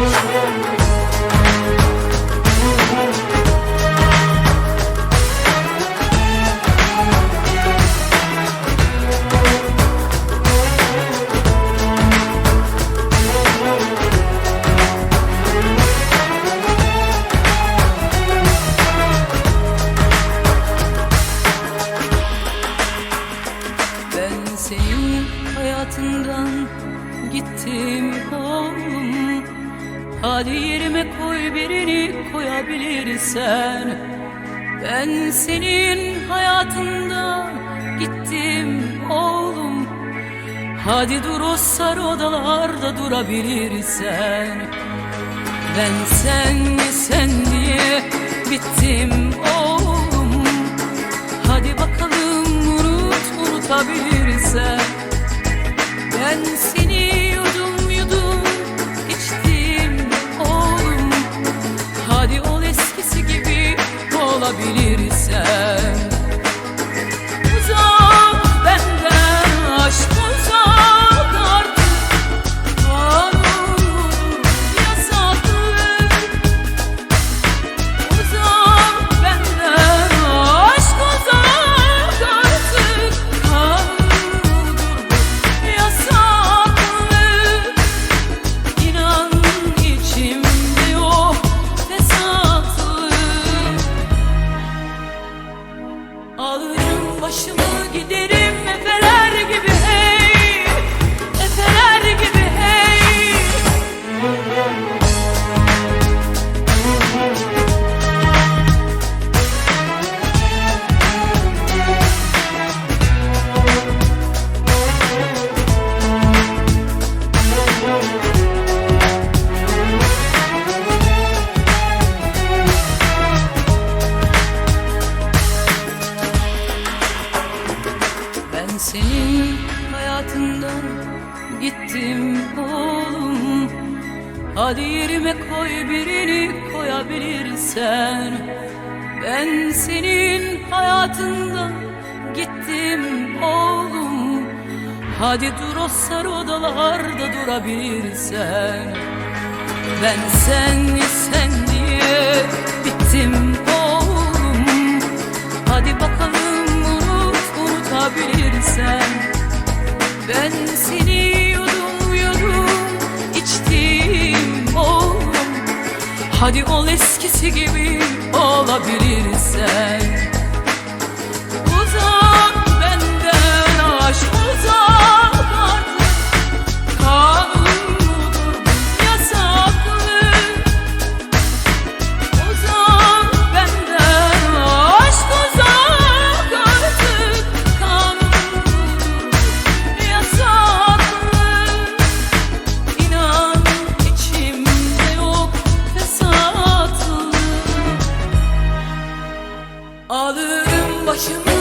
Ben Hadi yerime koy birini koyabilirsen. Ben senin hayatından gittim oğlum. Hadi dur o sarı odalarda durabilirsen. Ben sen sen diye bittim oğlum. Hadi bakalım unut unutabilirsen. Ben seni Ben senin hayatından gittim oğlum. Hadi yerime koy birini koyabilirsen. Ben senin hayatından gittim oğlum. Hadi dur o sarı odalarda durabilirsen. Ben sen sen diye bittim oğlum. Hadi bakalım unut sen. Ben seni yudum yudum içtim oh Hadi ol eskisi gibi olabilirsen. Uzak what you mean.